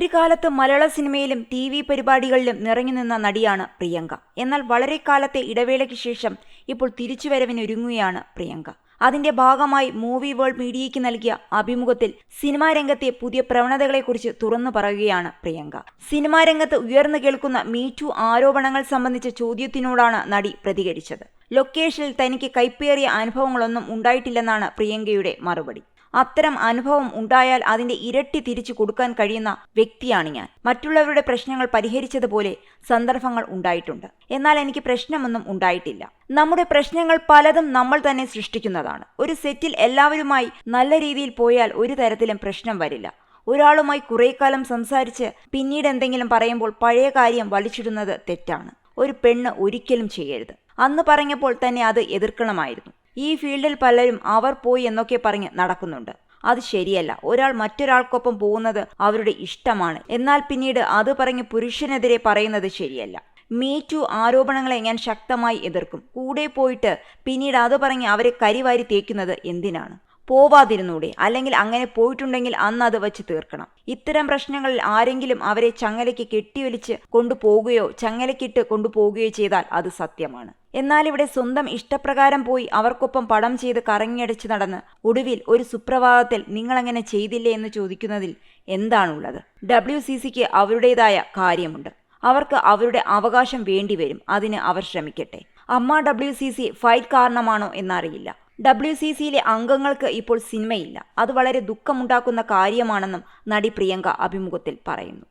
ഒരു കാലത്ത് മലയാള സിനിമയിലും ടി വി പരിപാടികളിലും നിറഞ്ഞു നിന്ന നടിയാണ് പ്രിയങ്ക. എന്നാൽ വളരെ കാലത്തെ ഇടവേളയ്ക്ക് ശേഷം ഇപ്പോൾ തിരിച്ചുവരവിനൊരുങ്ങുകയാണ് പ്രിയങ്ക. അതിന്റെ ഭാഗമായി മൂവി വേൾഡ് മീഡിയയ്ക്ക് നൽകിയ അഭിമുഖത്തിൽ സിനിമാ രംഗത്തെ പുതിയ പ്രവണതകളെക്കുറിച്ച് തുറന്നു പറയുകയാണ് പ്രിയങ്ക. സിനിമാ രംഗത്ത് ഉയർന്നു കേൾക്കുന്ന മീറ്റു ആരോപണങ്ങൾ സംബന്ധിച്ച ചോദ്യത്തിനോടാണ് നടി പ്രതികരിച്ചത്. ലൊക്കേഷനിൽ തനിക്ക് കൈപ്പേറിയ അനുഭവങ്ങളൊന്നും ഉണ്ടായിട്ടില്ലെന്നാണ് പ്രിയങ്കയുടെ മറുപടി. അത്തരം അനുഭവം ഉണ്ടായാൽ അതിന്റെ ഇരട്ടി തിരിച്ചു കൊടുക്കാൻ കഴിയുന്ന വ്യക്തിയാണ് ഞാൻ. മറ്റുള്ളവരുടെ പ്രശ്നങ്ങൾ പരിഹരിച്ചതുപോലെ സന്ദർഭങ്ങൾ ഉണ്ടായിട്ടുണ്ട്. എന്നാൽ എനിക്ക് പ്രശ്നമൊന്നും ഉണ്ടായിട്ടില്ല. നമ്മുടെ പ്രശ്നങ്ങൾ പലതും നമ്മൾ തന്നെ സൃഷ്ടിക്കുന്നതാണ്. ഒരു സെറ്റിൽ എല്ലാവരുമായി നല്ല രീതിയിൽ പോയാൽ ഒരു തരത്തിലും പ്രശ്നം വരില്ല. ഒരാളുമായി കുറേ കാലം സംസാരിച്ച് പിന്നീട് എന്തെങ്കിലും പറയുമ്പോൾ പഴയ കാര്യം വലിച്ചിടുന്നത് തെറ്റാണ്. ഒരു പെണ്ണ് ഒരിക്കലും ചെയ്യരുത്. അന്ന് പറഞ്ഞപ്പോൾ തന്നെ അത് എതിർക്കണമായിരുന്നു. ഈ ഫീൽഡിൽ പലരും അവർ പോയി എന്നൊക്കെ പറഞ്ഞ് നടക്കുന്നുണ്ട്. അത് ശരിയല്ല. ഒരാൾ മറ്റൊരാൾക്കൊപ്പം പോകുന്നത് അവരുടെ ഇഷ്ടമാണ്. എന്നാൽ പിന്നീട് അത് പറഞ്ഞ് പുരുഷനെതിരെ പറയുന്നത് ശരിയല്ല. മീ ടു ആരോപണങ്ങളെ ഞാൻ ശക്തമായി എതിർക്കും. കൂടെ പോയിട്ട് പിന്നീട് അത് പറഞ്ഞ് അവരെ കരിവാരി തേക്കുന്നത് എന്തിനാണ്? പോവാതിരുന്നൂടെ. അല്ലെങ്കിൽ അങ്ങനെ പോയിട്ടുണ്ടെങ്കിൽ അന്ന് അത് വെച്ച് തീർക്കണം. ഇത്തരം പ്രശ്നങ്ങളിൽ ആരെങ്കിലും അവരെ ചങ്ങലയ്ക്ക് കെട്ടിവലിച്ച് കൊണ്ടുപോകുകയോ ചങ്ങലക്കിട്ട് കൊണ്ടുപോകുകയോ ചെയ്താൽ അത് സത്യമാണ്. എന്നാൽ ഇവിടെ സ്വന്തം ഇഷ്ടപ്രകാരം പോയി അവർക്കൊപ്പം പടം ചെയ്ത് കറങ്ങിയടിച്ച് നടന്ന് ഒടുവിൽ ഒരു സുപ്രഭാതത്തിൽ നിങ്ങളങ്ങനെ ചെയ്തില്ലേ എന്ന് ചോദിക്കുന്നതിൽ എന്താണുള്ളത്? ഡബ്ല്യു സി സിക്ക് അവരുടേതായ കാര്യമുണ്ട്. അവർക്ക് അവരുടെ അവകാശം വേണ്ടിവരും അതിന് അവർ ശ്രമിക്കട്ടെ. അമ്മ ഡബ്ല്യു സി സി ഫൈറ്റ് കാരണമാണോ എന്നറിയില്ല. ഡബ്ല്യു സി സിയിലെ അംഗങ്ങൾക്ക് ഇപ്പോൾ സിനിമയില്ല. അത് വളരെ ദുഃഖമുണ്ടാക്കുന്ന കാര്യമാണെന്നും നടി പ്രിയങ്ക അഭിമുഖത്തിൽ പറയുന്നു.